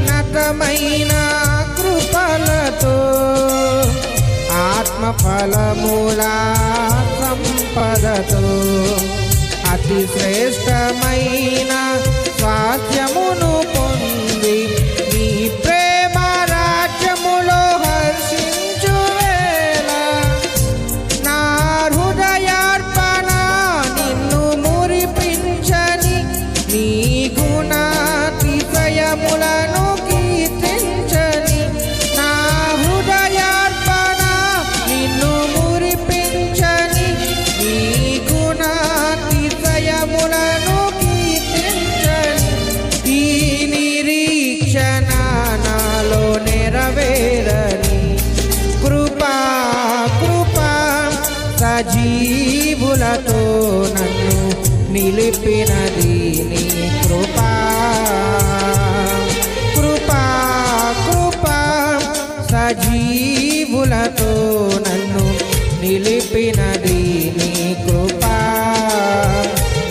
ఉన్నతమైన కృపలతో ఆత్మఫలమూల సంపదతో అతి శ్రేష్టమైన స్వాస్థ్యమును పొంది నీ ప్రేమ రాజ్యములో హర్షించు వేళ. నా హృదయార్పణ నిన్ను మురిపించని నీ గుణాతిశయములను జీవులతో నన్ను నిలిపినది నీ కృపా. కృపా కృపా సజీవులతో నన్ను నిలిపినది